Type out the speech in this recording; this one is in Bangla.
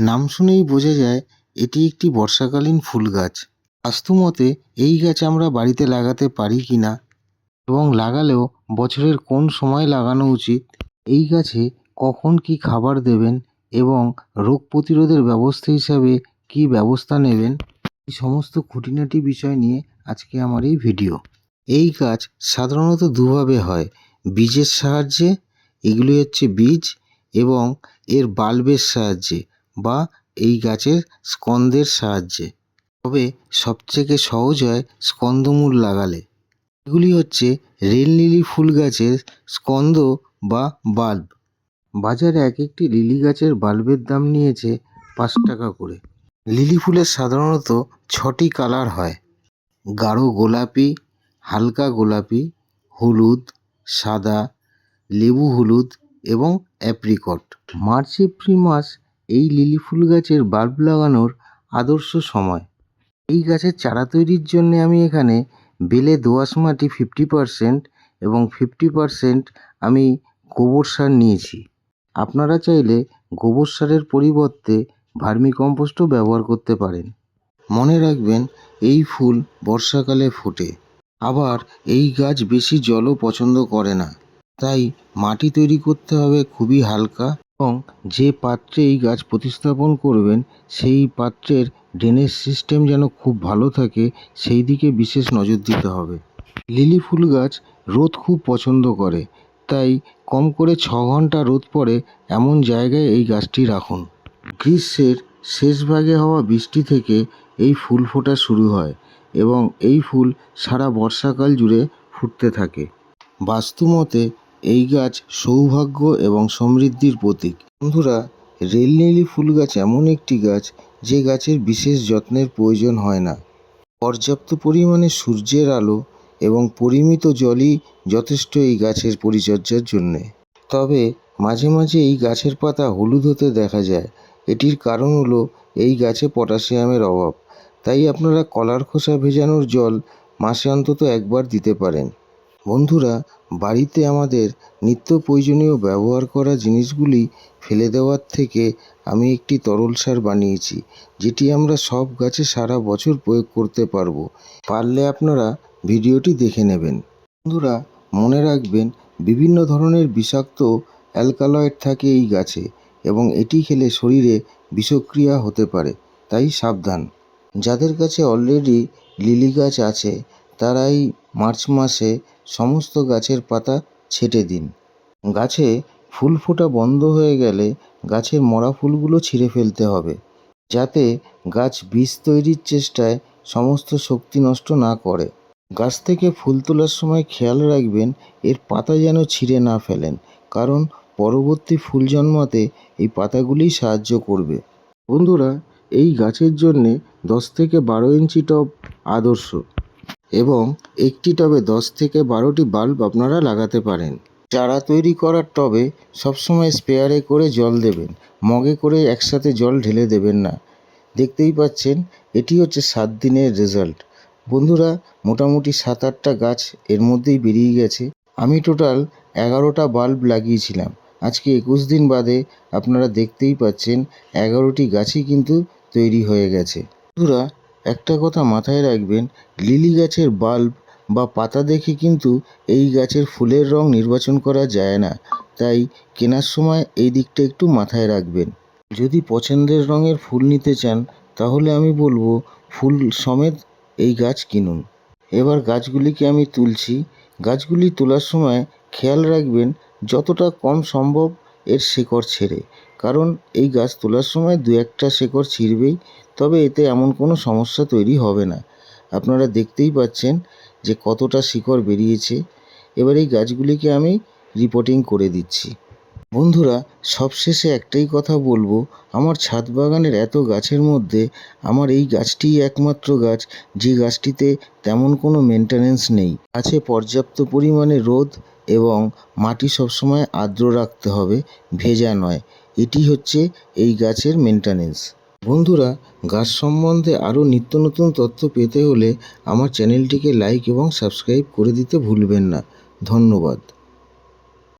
নাম শুনেই বোঝা যায় এটি একটি বর্ষাকালীন ফুল গাছ। বাস্তুমতে এই গাছ আমরা বাড়িতে লাগাতে পারি কি না এবং লাগালেও বছরের কোন সময় লাগানো উচিত, এই গাছে কখন কী খাবার দেবেন এবং রোগ প্রতিরোধের ব্যবস্থা হিসাবে কী ব্যবস্থা নেবেন, এই সমস্ত খুঁটিনাটি বিষয় নিয়ে আজকে আমার এই ভিডিও। এই গাছ সাধারণত দুভাবে হয়, বীজের সাহায্যে, এগুলি হচ্ছে বীজ এবং এর বাল্বের সাহায্যে। বা এই গাছের স্কন্দের সাহায্যে। তবে সবথেকে সহজ হয় স্কন্দমূল লাগালে। এগুলি হচ্ছে রেল লিলি ফুল গাছের স্কন্দ বা বাল্ব। বাজারে এক একটি লিলি গাছের বাল্বের দাম নিয়েছে পাঁচ টাকা করে। লিলি ফুলের সাধারণত ছটি কালার হয়। গাঢ় গোলাপি, হালকা গোলাপি, হলুদ, সাদা, লেবু হলুদ এবং অ্যাপ্রিকট। মার্চ, এপ্রিল মাস এই লিলি ফুল গাছের বাল্ব লাগানোর আদর্শ সময়। এই গাছের চারা তৈরির জন্যে আমি এখানে বেলে দোআঁশ মাটি ফিফটি পারসেন্ট এবং ফিফটি পারসেন্ট আমি গোবর সার নিয়েছি। আপনারা চাইলে গোবর সারের পরিবর্তে ভার্মি কম্পোস্টও ব্যবহার করতে পারেন। মনে রাখবেন, এই ফুল বর্ষাকালে ফোটে। আবার এই গাছ বেশি জলও পছন্দ করে না। তাই মাটি তৈরি করতে হবে খুবই হালকা এবং যে পাত্রে এই গাছ প্রতিস্থাপন করবেন, সেই পাত্রের ড্রেনেজ সিস্টেম যেন খুব ভালো থাকে, সেই দিকে বিশেষ নজর দিতে হবে। লিলি ফুল গাছ রোদ খুব পছন্দ করে, তাই কম করে ছ ঘণ্টা রোদ পড়ে এমন জায়গায় এই গাছটি রাখুন। গ্রীষ্মের শেষ ভাগে হওয়া বৃষ্টি থেকে এই ফুল ফোটা শুরু হয় এবং এই ফুল সারা বর্ষাকাল জুড়ে ফুটতে থাকে। বাস্তুমতে এই গাছ সৌভাগ্য এবং সমৃদ্ধির প্রতীক। বন্ধুরা রেল ফুল গাছ এমন একটি গাছ যে গাছের বিশেষ যত্নের প্রয়োজন হয় না। পর্যাপ্ত পরিমাণে সূর্যের আলো এবং পরিমিত জলই যথেষ্ট এই গাছের পরিচর্যার জন্যে। তবে মাঝে মাঝে এই গাছের পাতা হলুদ হতে দেখা যায়। এটির কারণ হলো এই গাছে পটাশিয়ামের অভাব। তাই আপনারা কলার খোসা ভেজানোর জল মাসে অন্তত একবার দিতে পারেন। বন্ধুরা, বাড়িতে আমাদের নিত্য প্রয়োজনীয় ব্যবহার করা জিনিসগুলি ফেলে দেওয়ার থেকে আমি একটি তরল সার বানিয়েছি, যেটি আমরা সব গাছে সারা বছর প্রয়োগ করতে পারব। পারলে আপনারা ভিডিওটি দেখে নেবেন। বন্ধুরা, মনে রাখবেন, বিভিন্ন ধরনের বিষাক্ত অ্যালকালয়েড থাকে এই গাছে এবং এটি খেলে শরীরে বিষক্রিয়া হতে পারে, তাই সাবধান। যাদের কাছে অলরেডি লিলি গাছ আছে তারা এই মার্চ মাসে সমস্ত গাছের পাতা ছেঁটে দিন। গাছে ফুল ফোটা বন্ধ হয়ে গেলে গাছের মরা ফুলগুলো ছিঁড়ে ফেলতে হবে, যাতে গাছ বীজ তৈরির চেষ্টায় সমস্ত শক্তি নষ্ট না করে। গাছ থেকে ফুল তোলার সময় খেয়াল রাখবেন, এর পাতা যেন ছিঁড়ে না ফেলেন, কারণ পরবর্তী ফুল জন্মাতে এই পাতাগুলিই সাহায্য করবে। বন্ধুরা, এই গাছের জন্যে দশ থেকে বারো ইঞ্চি টব আদর্শ। এবং একটি টবে দশ থেকে বারোটি বাল্ব আপনারা লাগাতে পারেন। চারা তৈরি করার টবে সবসময় স্পেয়ারে করে জল দেবেন, মগে করে একসাথে জল ঢেলে দেবেন না। দেখতেই পাচ্ছেন, এটি হচ্ছে সাত দিনের রেজাল্ট। বন্ধুরা, মোটামুটি সাত আটটা গাছ এর মধ্যেই বেরিয়ে গেছে। আমি টোটাল এগারোটা বাল্ব লাগিয়েছিলাম। আজকে একুশ দিন বাদে আপনারা দেখতেই পাচ্ছেন, এগারোটি গাছই কিন্তু তৈরি হয়ে গেছে। বন্ধুরা একটা কথা মাথায় রাখবেন, লিলি গাছের বাল্ব বা পাতা দেখে কিন্তু এই গাছের ফুলের রং নির্বাচন করা যায় না। তাই কেনার সময় এই দিকটা একটু মাথায় রাখবেন। যদি পছন্দের রঙের ফুল নিতে চান, তাহলে আমি বলব ফুল সমেত এই গাছ কিনুন। এবার গাছগুলিকে আমি তুলছি। গাছগুলি তোলার সময় খেয়াল রাখবেন, যতটা কম সম্ভব এর শেকড় ছেড়ে। কারণ এই গাছ তোলার সময় দু একটা শেকড় ছিঁড়বেই, তবে এতে এমন কোনো সমস্যা তৈরি হবে না। আপনারা দেখতেই পাচ্ছেন যে কতটা শিকড় বেরিয়েছে। এবার এই গাছগুলিকে আমি রিপোর্টিং করে দিচ্ছি। বন্ধুরা, সবশেষে একটাই কথা বলব, আমার ছাদ বাগানের এত গাছের মধ্যে আমার এই গাছটিই একমাত্র গাছ, যে গাছটিতে তেমন কোনো মেনটেনেন্স নেই। আছে পর্যাপ্ত পরিমাণে রোদ এবং মাটি সবসময় আর্দ্র রাখতে হবে, ভেজা নয়। এটি হচ্ছে এই গাছের মেনটেনেন্স বন্ধুরা, গাছ সম্বন্ধে আরও নিত্য নতুন তথ্য পেতে হলে আমার চ্যানেলটিকে লাইক এবং সাবস্ক্রাইব করে দিতে ভুলবেন না। ধন্যবাদ।